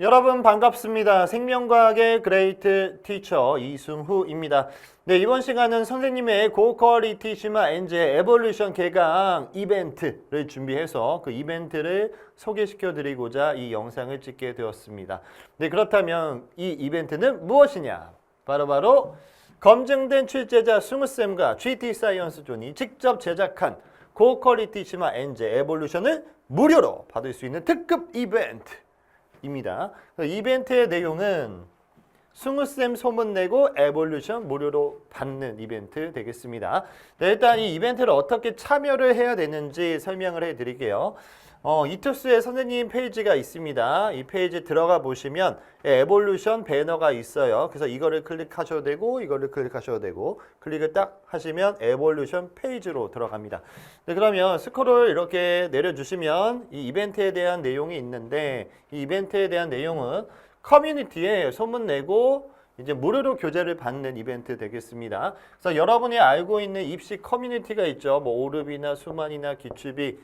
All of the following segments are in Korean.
여러분 반갑습니다. 생명과학의 그레이트 티처 이승후입니다. 네, 이번 시간은 선생님의 고퀄리티 심화 엔제 에볼루션 개강 이벤트를 준비해서 그 이벤트를 소개시켜 드리고자 이 영상을 찍게 되었습니다. 네, 그렇다면 이 이벤트는 무엇이냐? 바로바로 검증된 출제자 승우쌤과 GT 사이언스 존이 직접 제작한 고퀄리티 심화 엔제 에볼루션을 무료로 받을 수 있는 특급 이벤트 입니다. 그 이벤트의 내용은 승우쌤 소문 내고 에볼루션 무료로 받는 이벤트 되겠습니다. 네, 일단 이 이벤트를 어떻게 참여를 해야 되는지 설명을 해 드릴게요. 어, 이투스에 선생님 페이지가 있습니다. 이 페이지 들어가 보시면 에볼루션 배너가 있어요. 그래서 이거를 클릭하셔도 되고 이거를 클릭하셔도 되고 클릭을 딱 하시면 에볼루션 페이지로 들어갑니다. 네, 그러면 스크롤 이렇게 내려주시면 이 이벤트에 대한 내용이 있는데 이 이벤트에 대한 내용은 커뮤니티에 소문내고 이제 무료로 교재를 받는 이벤트 되겠습니다. 그래서 여러분이 알고 있는 입시 커뮤니티가 있죠. 뭐 오르비나 수만이나 기출비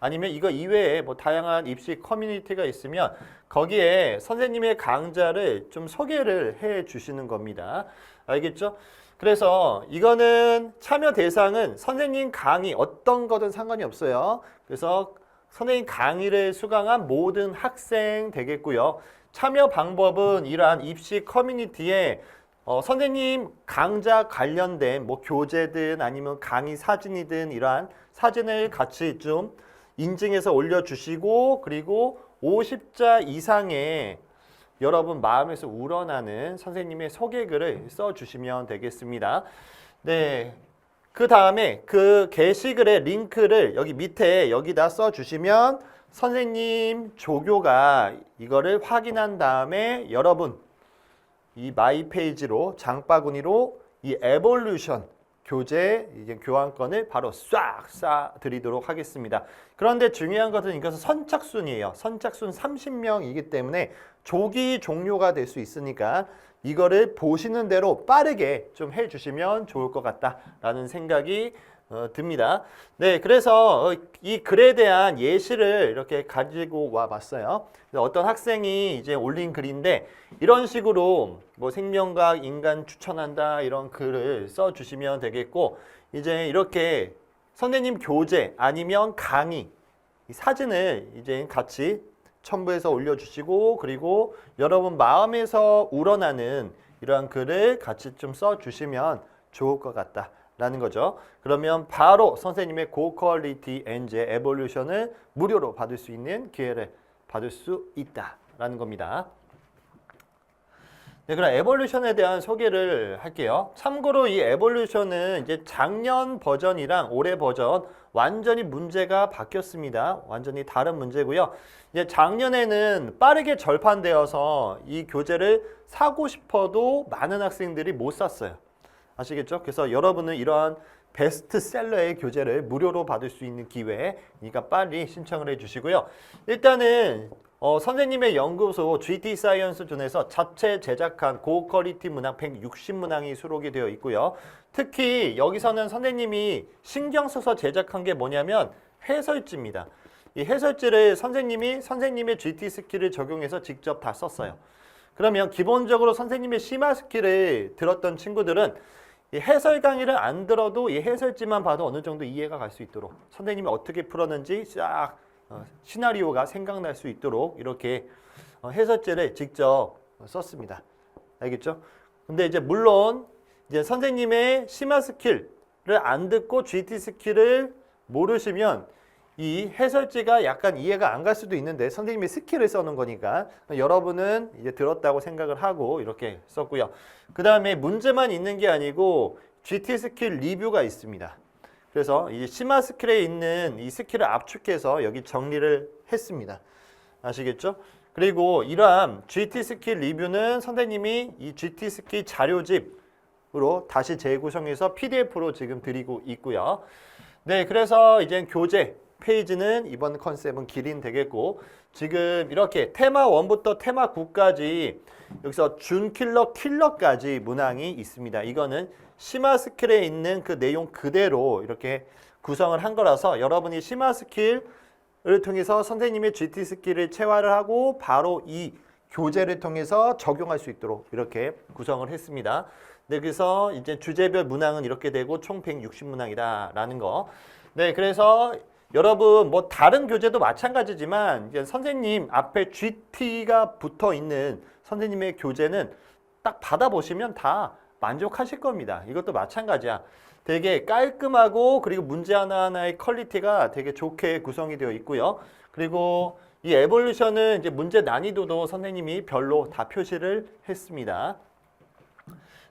아니면 이거 이외에 뭐 다양한 입시 커뮤니티가 있으면 거기에 선생님의 강좌를 좀 소개를 해 주시는 겁니다. 알겠죠? 그래서 이거는 참여 대상은 선생님 강의 어떤 거든 상관이 없어요. 그래서 선생님 강의를 수강한 모든 학생 되겠고요. 참여 방법은 이러한 입시 커뮤니티에 어, 선생님 강좌 관련된 뭐 교재든 아니면 강의 사진이든 이러한 사진을 같이 좀 인증해서 올려주시고 그리고 50자 이상의 여러분 마음에서 우러나는 선생님의 소개글을 써주시면 되겠습니다. 네. 그 다음에 그 게시글의 링크를 여기 밑에 여기다 써주시면 선생님 조교가 이거를 확인한 다음에 여러분 이 마이 페이지로 장바구니로 이 에볼루션 교재 이제 교환권을 바로 싹 쏴드리도록 하겠습니다. 그런데 중요한 것은 이것은 선착순이에요. 선착순 30명이기 때문에 조기 종료가 될 수 있으니까 이거를 보시는 대로 빠르게 좀 해주시면 좋을 것 같다라는 생각이 어, 듭니다. 네, 그래서 어, 이 글에 대한 예시를 이렇게 가지고 와 봤어요. 어떤 학생이 이제 올린 글인데 이런 식으로 뭐 생명과학 인간 추천한다 이런 글을 써 주시면 되겠고 이제 이렇게 선생님 교재 아니면 강의 이 사진을 이제 같이 첨부해서 올려주시고 그리고 여러분 마음에서 우러나는 이러한 글을 같이 좀 써주시면 좋을 것 같다. 라는 거죠. 그러면 바로 선생님의 고퀄리티 엔제 에볼루션을 무료로 받을 수 있는 기회를 받을 수 있다라는 겁니다. 네, 그럼 에볼루션에 대한 소개를 할게요. 참고로 이 에볼루션은 이제 작년 버전이랑 올해 버전 완전히 문제가 바뀌었습니다. 완전히 다른 문제고요. 이제 작년에는 빠르게 절판되어서 이 교재를 사고 싶어도 많은 학생들이 못 샀어요. 아시겠죠? 그래서 여러분은 이러한 베스트셀러의 교재를 무료로 받을 수 있는 기회니까 빨리 신청을 해주시고요. 일단은 어, 선생님의 연구소 GT 사이언스 존에서 자체 제작한 고퀄리티 문항 160문항이 수록이 되어 있고요. 특히 여기서는 선생님이 신경 써서 제작한 게 뭐냐면 해설지입니다. 이 해설지를 선생님이 선생님의 GT 스킬을 적용해서 직접 다 썼어요. 그러면 기본적으로 선생님의 심화 스킬을 들었던 친구들은 이 해설 강의를 안 들어도 이 해설지만 봐도 어느 정도 이해가 갈 수 있도록 선생님이 어떻게 풀었는지 싹 어, 시나리오가 생각날 수 있도록 이렇게 어, 해설지를 직접 썼습니다. 알겠죠? 근데 이제 물론 이제 선생님의 심화 스킬을 안 듣고 GT 스킬을 모르시면 이 해설지가 약간 이해가 안 갈 수도 있는데 선생님이 스킬을 써놓은 거니까 여러분은 이제 들었다고 생각을 하고 이렇게 썼고요. 그 다음에 문제만 있는 게 아니고 GT 스킬 리뷰가 있습니다. 그래서 이 심화 스킬에 있는 이 스킬을 압축해서 여기 정리를 했습니다. 아시겠죠? 그리고 이러한 GT 스킬 리뷰는 선생님이 이 GT 스킬 자료집으로 다시 재구성해서 PDF로 지금 드리고 있고요. 네, 그래서 이제 교재 페이지는 이번 컨셉은 기린 되겠고 지금 이렇게 테마 1부터 테마 9까지 여기서 준킬러 킬러까지 문항이 있습니다. 이거는 심화 스킬에 있는 그 내용 그대로 이렇게 구성을 한 거라서 여러분이 심화 스킬을 통해서 선생님의 GT 스킬을 체화를 하고 바로 이 교재를 통해서 적용할 수 있도록 이렇게 구성을 했습니다. 네, 그래서 이제 주제별 문항은 이렇게 되고 총 160문항이다라는 거. 네, 그래서 여러분 뭐 다른 교재도 마찬가지지만 이제 선생님 앞에 GT가 붙어 있는 선생님의 교재는 딱 받아보시면 다 만족하실 겁니다. 이것도 마찬가지야. 되게 깔끔하고 그리고 문제 하나하나의 퀄리티가 되게 좋게 구성이 되어 있고요. 그리고 이 에볼루션은 이제 문제 난이도도 선생님이 별로 다 표시를 했습니다.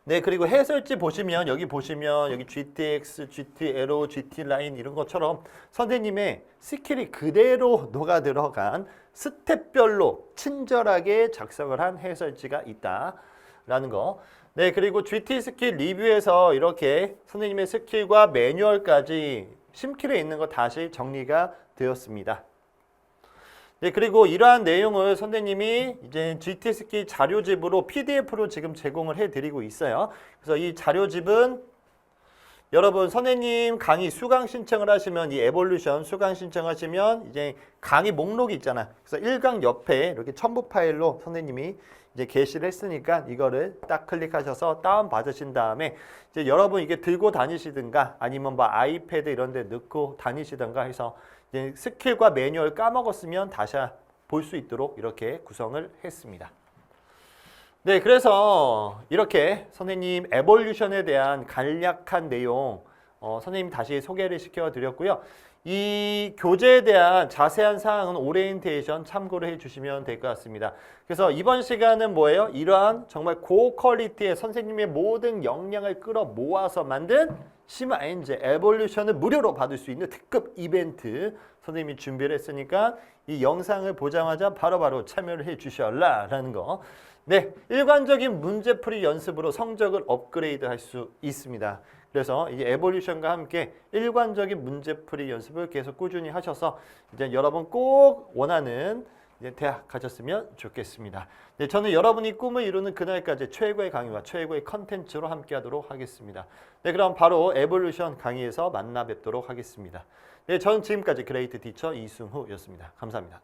네, 그리고 해설지 보시면 여기 보시면 여기 GTX, GT 에로, GT 라인 이런 것처럼 선생님의 스킬이 그대로 녹아 들어간 스텝별로 친절하게 작성을 한 해설지가 있다라는 거. 네, 그리고 GT 스킬 리뷰에서 이렇게 선생님의 스킬과 매뉴얼까지 심킬에 있는 거 다시 정리가 되었습니다. 네, 그리고 이러한 내용을 선생님이 이제 GTS키 자료집으로 PDF로 지금 제공을 해드리고 있어요. 그래서 이 자료집은 여러분 선생님 강의 수강 신청을 하시면 이 에볼루션 수강 신청하시면 이제 강의 목록이 있잖아. 그래서 1강 옆에 이렇게 첨부 파일로 선생님이 이제 게시를 했으니까 이거를 딱 클릭하셔서 다운 받으신 다음에 이제 여러분 이게 들고 다니시든가 아니면 뭐 아이패드 이런 데 넣고 다니시든가 해서 스킬과 매뉴얼 까먹었으면 다시 볼 수 있도록 이렇게 구성을 했습니다. 네, 그래서 이렇게 선생님 에볼루션에 대한 간략한 내용 어, 선생님 다시 소개를 시켜드렸고요. 이 교재에 대한 자세한 사항은 오리엔테이션 참고를 해주시면 될 것 같습니다. 그래서 이번 시간은 뭐예요? 이러한 정말 고퀄리티의 선생님의 모든 역량을 끌어 모아서 만든 시마 엔제 에볼루션을 무료로 받을 수 있는 특급 이벤트 선생님이 준비를 했으니까 이 영상을 보자마자 바로 바로 참여를 해 주셔라 라는 거. 네, 일관적인 문제풀이 연습으로 성적을 업그레이드 할 수 있습니다. 그래서 이 에볼루션과 함께 일관적인 문제풀이 연습을 계속 꾸준히 하셔서 이제 여러분 꼭 원하는 이제 대학 가셨으면 좋겠습니다. 네, 저는 여러분이 꿈을 이루는 그날까지 최고의 강의와 최고의 컨텐츠로 함께하도록 하겠습니다. 네, 그럼 바로 에볼루션 강의에서 만나 뵙도록 하겠습니다. 네, 저는 지금까지 그레이트 티처 이승후였습니다. 감사합니다.